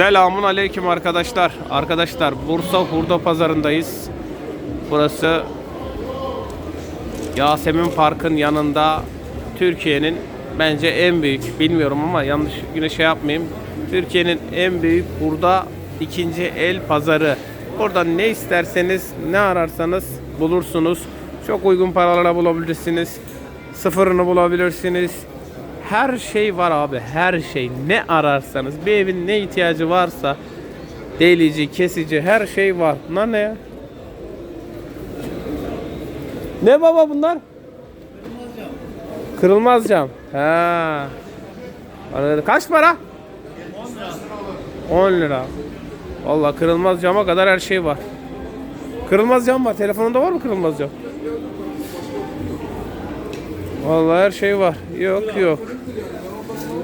Selamun aleyküm arkadaşlar. Arkadaşlar Bursa Hurda Pazarındayız. Burası Yasemin Park'ın yanında Türkiye'nin bence en büyük bilmiyorum ama yanlış yine şey yapmayayım. Türkiye'nin en büyük hurda ikinci el pazarı. Burada ne isterseniz ne ararsanız bulursunuz. Çok uygun paralara bulabilirsiniz. Sıfırını bulabilirsiniz. Her şey var abi. Her şey. Ne ararsanız. Bir evin ne ihtiyacı varsa delici, kesici her şey var. Bunlar ne ya? Ne baba bunlar? Kırılmaz cam. Ha. Anladım. Kaç para? 10 lira. Vallahi kırılmaz cama kadar her şey var. Kırılmaz cam var. Telefonunda var mı kırılmaz cam? Vallahi her şey var. Yok yok.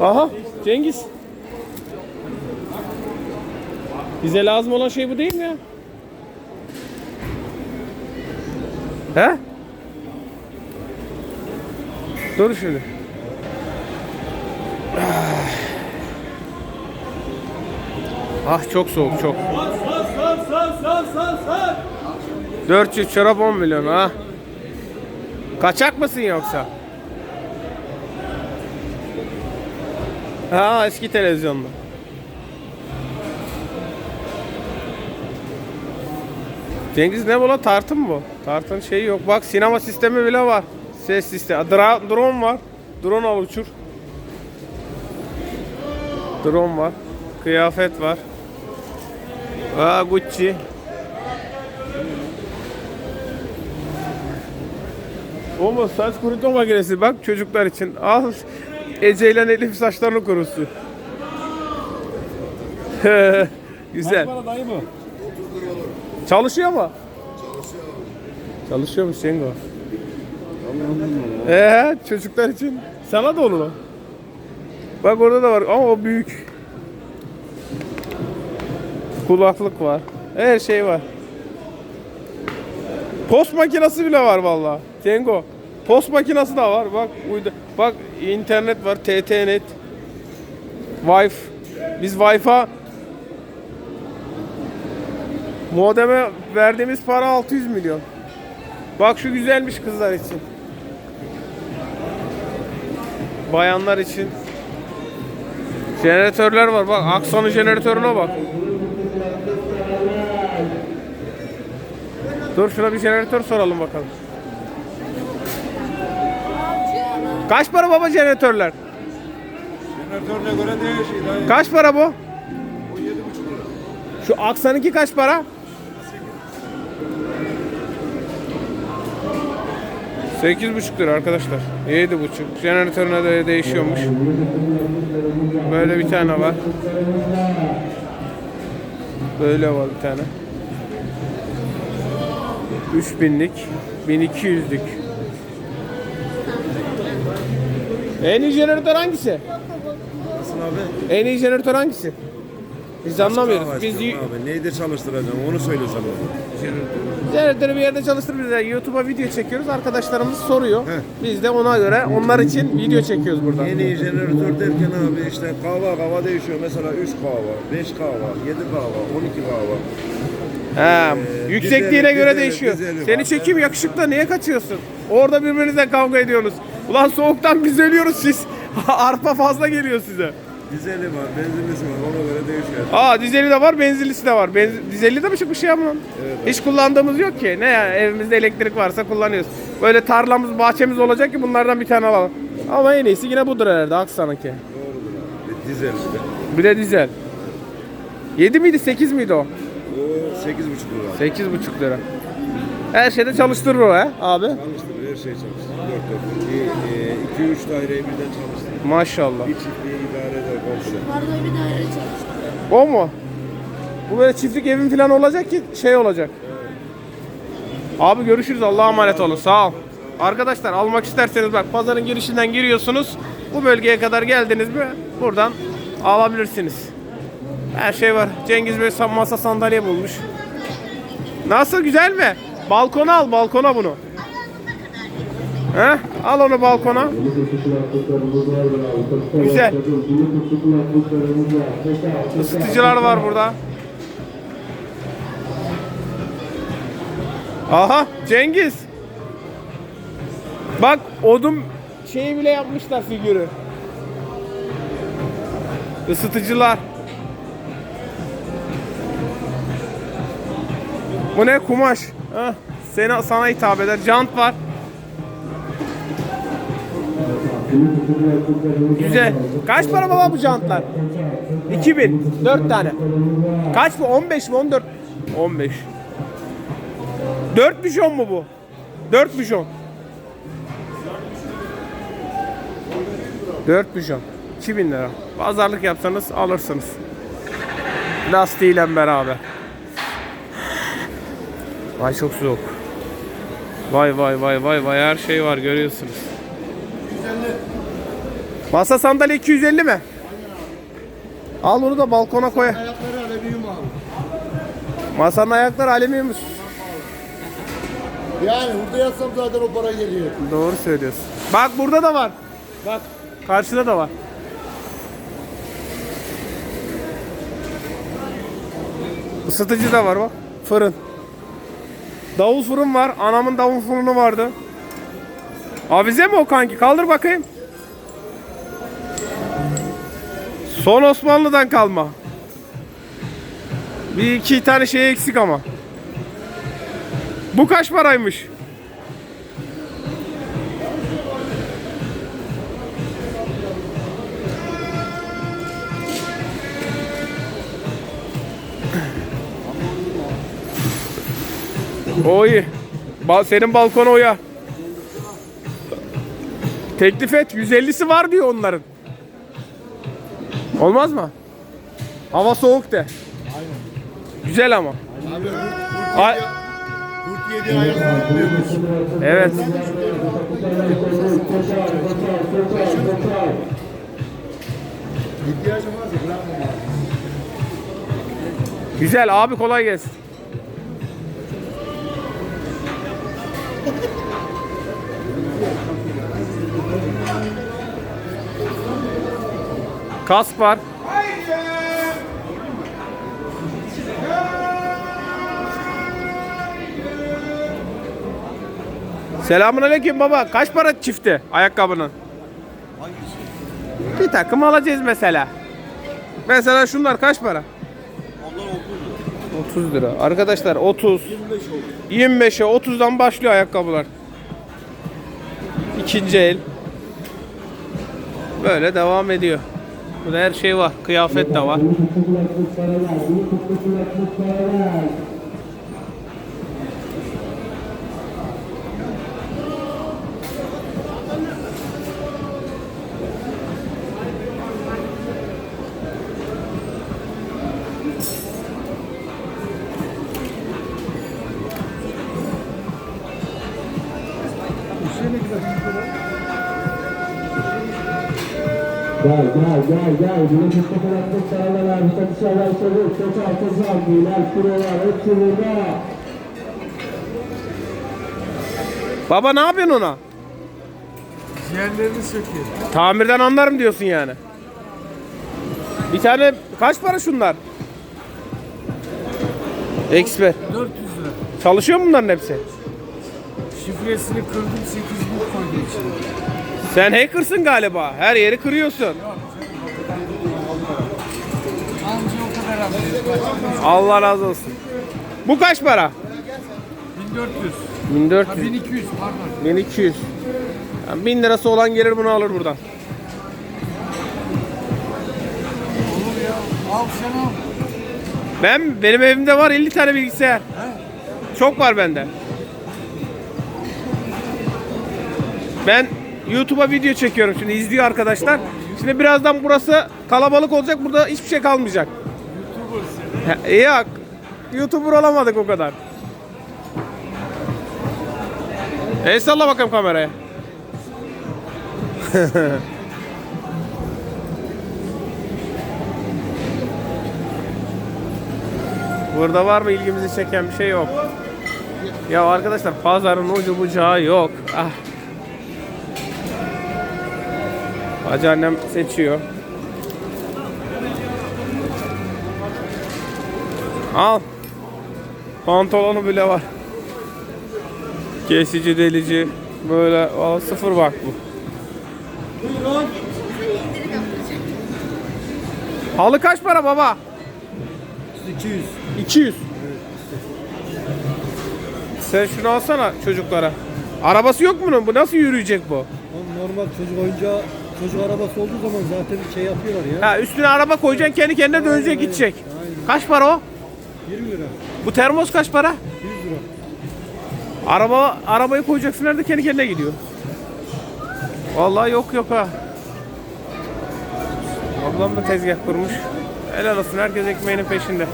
Aha Cengiz. Bize lazım olan şey bu değil mi ya? He? Dur şöyle. Ah çok soğuk çok. 400 çorap 10 milyon ha. Kaçak mısın yoksa? Ha eski televizyonda. Cengiz ne bu lan tartı mı bu? Tartın şeyi yok. Bak sinema sistemi bile var. Ses sistemi. Dra- drone var. Drone al uçur. Drone var. Kıyafet var. Aa Gucci. O mu? Saç kurutma makinesi. Bak çocuklar için. Al. Ece ile Elif saçlarını kurusun. Güzel. Para dayı bu. Çalışıyor mu? Çalışıyormuş Cengo. Ee, çocuklar için. Sana da olur o. Bak orada da var ama o büyük. Kulaklık var. Her şey var. Post makinesi bile var vallahi. Cengo. Post makinesi de var. Bak uydu. Bak internet var. TTNet. Wi-Fi. Biz Wi-Fi Modeme verdiğimiz para 600 milyon. Bak şu güzelmiş kızlar için. Bayanlar için. Jeneratörler var bak. Akson'un jeneratörüne bak. Dur şuna bir jeneratör soralım bakalım. Kaç para baba jeneratörler? Jeneratörüne göre değişiyor dayı. Kaç para bu? O 7,5 lira. Şu Aksan'ınki kaç para? 8,5 lira arkadaşlar. 7,5. Jeneratörüne de değişiyormuş. Böyle bir tane var. Böyle var bir tane. 3000'lik, 1200'lük. En iyi jeneratör hangisi? Nasıl abi? En iyi jeneratör hangisi? Biz anlamıyoruz. Biz abi. Neyde çalıştıracağım onu söyle sana. Jeneratörü bir yerde çalıştır bize. YouTube'a video çekiyoruz. Arkadaşlarımız soruyor. Heh. Biz de ona göre onlar için video çekiyoruz buradan. En iyi jeneratör derken abi işte kahve kahve değişiyor. Mesela 3 kahve, 5 kahve, 7 kahve, 12 kahve. He, Ee, yüksekliğine dizeli- göre dizeli- değişiyor. dizeli Seni çekeyim yakışıklı niye kaçıyorsun? Orada birbirinizle kavga ediyorsunuz. Ulan soğuktan biz ölüyoruz siz. Arpa fazla geliyor size. Dizeli var, benzinlisi var. Ona göre değişiyor. Aa dizeli de var, benzinlisi de var. Benz dizeli de mi bir şey ama? Evet. Hiç kullandığımız yok ki. Ne yani evimizde elektrik varsa kullanıyoruz. Böyle tarlamız, bahçemiz olacak ki bunlardan bir tane alalım. Ama en iyisi yine budur herhalde Aksan'ınki. Doğrudur abi. Dizeli de. Bir de dizel. 7 miydi 8 miydi o? O 8,5 lira. 8,5 lira. Her şeyde çalıştırır o he abi. Çalıştırır, her şey çalıştırır. Dört dört. 2-3 daireyi birden çalıştırır. Maşallah. Bir çiftliği idare eder komşu. Arada bir daire çalıştı. O mu? Bu böyle çiftlik evin falan olacak ki şey olacak. Abi görüşürüz. Allah'a emanet olun. Sağ ol. Arkadaşlar almak isterseniz bak pazarın girişinden giriyorsunuz. Bu bölgeye kadar geldiniz mi buradan alabilirsiniz. Her şey var. Cengiz Bey sa- masa sandalye bulmuş. Nasıl güzel mi? Balkona al balkona bunu. He? Al onu balkona. Güzel. Isıtıcılar var burada. Aha Cengiz. Bak odun şeyi bile yapmışlar figürü. Isıtıcılar. Bu ne kumaş? Hah, seni sana hitap eder. Jant var. Güzel. Kaç para baba bu jantlar? 2000. 4 tane. Kaç bu? 15 mi? 14. 15. 4 bijon mu bu? 4 bijon. 4 bijon. 2000 lira. Pazarlık yapsanız alırsınız. Lastiğiyle beraber. Vay çok soğuk. Vay vay vay vay vay her şey var görüyorsunuz. Masa sandalye 250 mi? Al onu da balkona koy. Ayakları alüminyum abi. Masanın ayakları alüminyum. Yani burada yatsam zaten o para geliyor. Doğru söylüyorsun. Bak burada da var. Bak karşıda da var. Isıtıcı da var bak. Fırın. Davul fırın var. Anamın davul fırını vardı. Avize mi o kanki? Kaldır bakayım. Son Osmanlı'dan kalma. Bir iki tane şey eksik ama. Bu kaç paraymış? O iyi. Ba- senin balkona oya. Teklif et. 150'si var diyor onların. Olmaz mı? Hava soğuk de. Güzel ama. Abi Ay- kurt yedi tutuyormuş. evet. İhtiyacım varsa bırakmam abi. Güzel abi kolay gelsin. Kask var. Selamun aleyküm baba. Kaç para çifti ayakkabının? Bir takım alacağız mesela. Mesela şunlar kaç para? 30 lira. Arkadaşlar 30. 25'e 30'dan başlıyor ayakkabılar. İkinci el. Böyle devam ediyor. Burada her şey var. Kıyafet de var. Gel gel gel gel. Bunu tuttu kulaklık sarılar. Satışlar başladı. Çok altı sargılar. Kilolar. Hepsi burada. Baba ne yapıyorsun ona? Ciğerlerini söküyor. Tamirden anlarım diyorsun yani. Bir tane kaç para şunlar? Expert. 400 lira. Çalışıyor mu bunların hepsi? Şifresini kırdım 8 bin koydu içine. Sen hackersın galiba. Her yeri kırıyorsun. Allah razı olsun. Bu kaç para? 1400. 1400. 1200 pardon. 1200. Yani 1000 lirası olan gelir bunu alır buradan. Olur ya. Al sen al. Ben benim evimde var 50 tane bilgisayar. Çok var bende. Ben YouTube'a video çekiyorum şimdi izliyor arkadaşlar. Şimdi birazdan burası kalabalık olacak. Burada hiçbir şey kalmayacak. YouTuber Yok. YouTuber olamadık o kadar. El salla bakalım kameraya. Burada var mı ilgimizi çeken bir şey yok. Ya arkadaşlar pazarın ucu bucağı yok. Ah. Hacı annem seçiyor. Al. Pantolonu bile var. Kesici delici. Böyle aa, sıfır bak bu. Halı kaç para baba? 200. 200. Sen şunu alsana çocuklara. Arabası yok mu bunun? Bu nasıl yürüyecek bu? Normal çocuk oyuncağı, çocuk arabası olduğu zaman zaten şey yapıyorlar ya. Ha üstüne araba koyacaksın kendi kendine dönecek Aynen, gidecek. aynen. Kaç para o? 20 lira, Bu termos kaç para? 100 lira. Araba arabayı koyacaksın nerede kendi kendine gidiyor. Vallahi yok yok ha. Ablam da tezgah kurmuş. Helal olsun herkes ekmeğinin peşinde.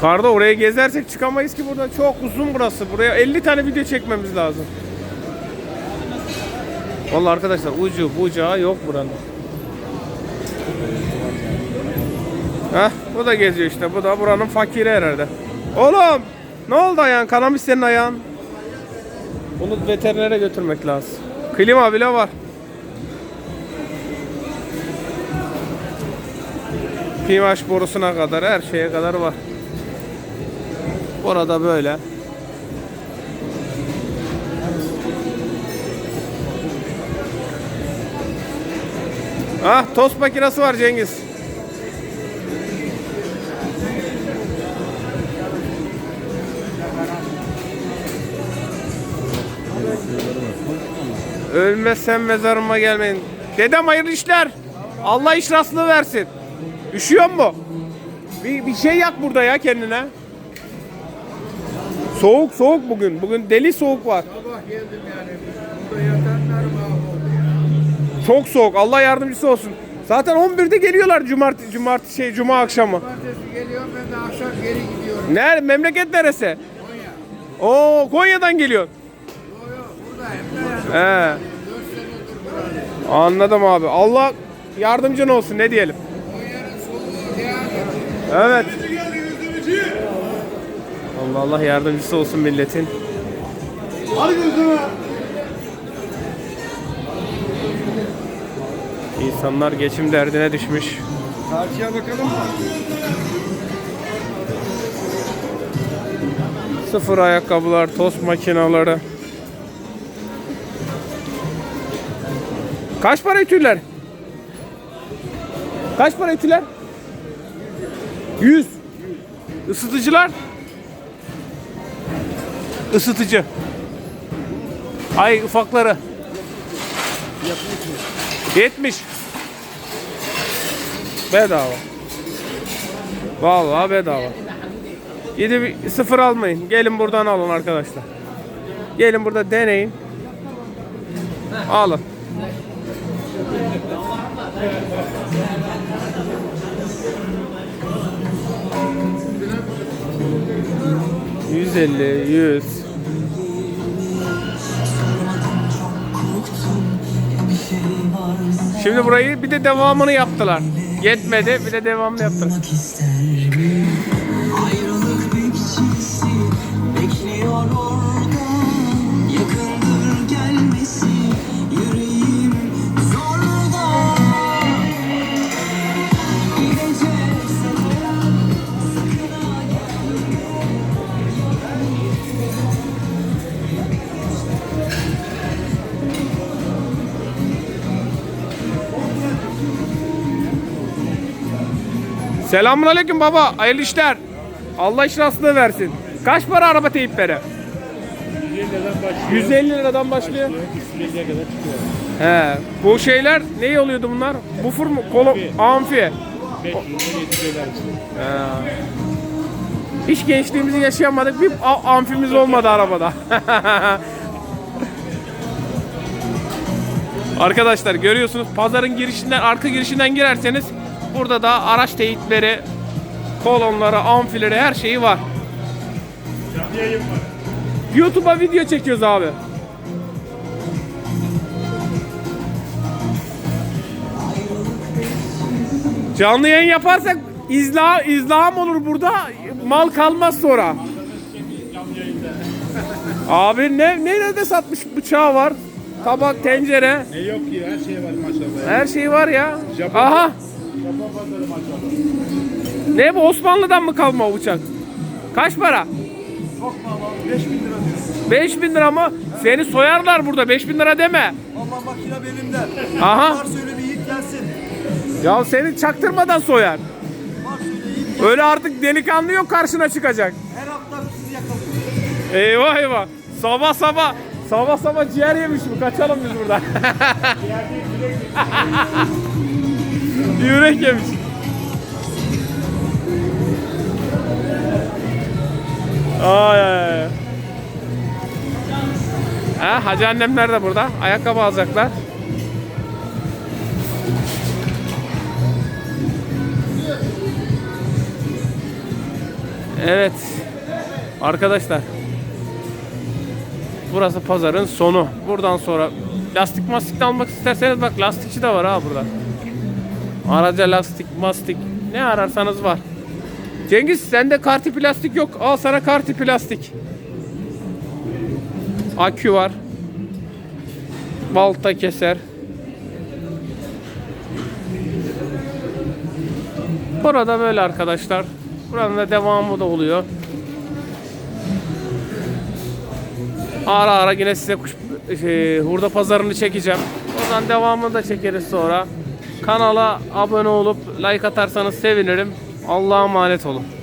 Karda oraya gezersek çıkamayız ki burada. Çok uzun burası. Buraya 50 tane video çekmemiz lazım. Vallahi arkadaşlar ucu bucağı yok buranın. Heh, bu da geziyor işte. Bu da buranın fakiri herhalde. Oğlum, ne oldu ayağın? Kanamış senin ayağın. Bunu veterinere götürmek lazım. Klima bile var. Pimaş borusuna kadar her şeye kadar var. Burada böyle. Ah tost makinesi var Cengiz. Ölmezsem mezarıma gelmeyin. Dedem hayırlı işler. Allah iş rastlığı versin. Üşüyor mu? Bir, bir şey yak burada ya kendine. Soğuk soğuk bugün. Bugün deli soğuk var. Sabah geldim yani. Burada yatanlar mahvoldu. Çok soğuk. Allah yardımcısı olsun. Zaten 11'de geliyorlar cumartesi cumartesi şey cuma akşamı. Cumartesi geliyorum ben de akşam geri gidiyorum. Nerede? Memleket neresi? Konya. Oo Konya'dan geliyor. Yok yok buradayım. He. 4 senedir buradayım. Anladım abi. Allah yardımcın olsun ne diyelim. Evet. Allah Allah yardımcısı olsun milletin. İnsanlar geçim derdine düşmüş. Karşıya bakalım mı? Sıfır ayakkabılar, tost makineleri. Kaç para ütüler? Kaç para ütüler? 100. Isıtıcılar? Isıtıcı. Ay ufakları. 70. Bedava. Vallahi bedava. Gidip sıfır almayın. Gelin buradan alın arkadaşlar. Gelin burada deneyin. Alın. Yüz elli, yüz. Şimdi burayı bir de devamını yaptılar. Yetmedi bir de devamını yaptılar. Ayrılık bekliyor Selamun aleyküm baba. Hayırlı işler. Allah iş rastlığı versin. Kaç para araba teyipleri? 150 liradan başlıyor. 350'ye kadar çıkıyor. He. Bu şeyler ne oluyordu bunlar? Bufur mu? Kolo, amfi. 500 700 eder He. Hiç gençliğimizi yaşayamadık. Bir amfimiz olmadı arabada. Arkadaşlar görüyorsunuz pazarın girişinden arka girişinden girerseniz burada da araç teyitleri, kolonları, amfileri her şeyi var. YouTube'a video çekiyoruz abi. Canlı yayın yaparsak izla izlaham olur burada. Mal kalmaz sonra. Abi ne nerede satmış bıçağı var? tabak, tencere. Ne yok ki her şey var maşallah. Her şey var ya. Japon- Aha. Ne bu Osmanlı'dan mı kalma o bıçak? Kaç para? Çok pahalı 5000 lira diyor. 5000 lira mı? Seni soyarlar burada 5000 lira deme. Allah makine benimde. Aha. söyle bir yiğit gelsin. Ya seni çaktırmadan soyar. Var söyle yiğit. Öyle artık delikanlı yok karşına çıkacak. Her hafta sizi yakalıyor. Eyvah eyvah. Sabah sabah sabah sabah ciğer yemiş bu. Kaçalım biz buradan. Yürek yemiş. Ay ay ay. Ha, hacı annemler de burada. Ayakkabı alacaklar. Evet. Arkadaşlar. Burası pazarın sonu. Buradan sonra lastik mastik almak isterseniz bak lastikçi de var ha burada. Araca lastik mastik ne ararsanız var. Cengiz sende karti plastik yok. Al sana karti plastik. Akü var. Balta keser. Burada böyle arkadaşlar. Buranın da devamı da oluyor. Ara ara yine size kuş, şey, hurda pazarını çekeceğim. Oradan devamını da çekeriz sonra. Kanala abone olup like atarsanız sevinirim. Allah'a emanet olun.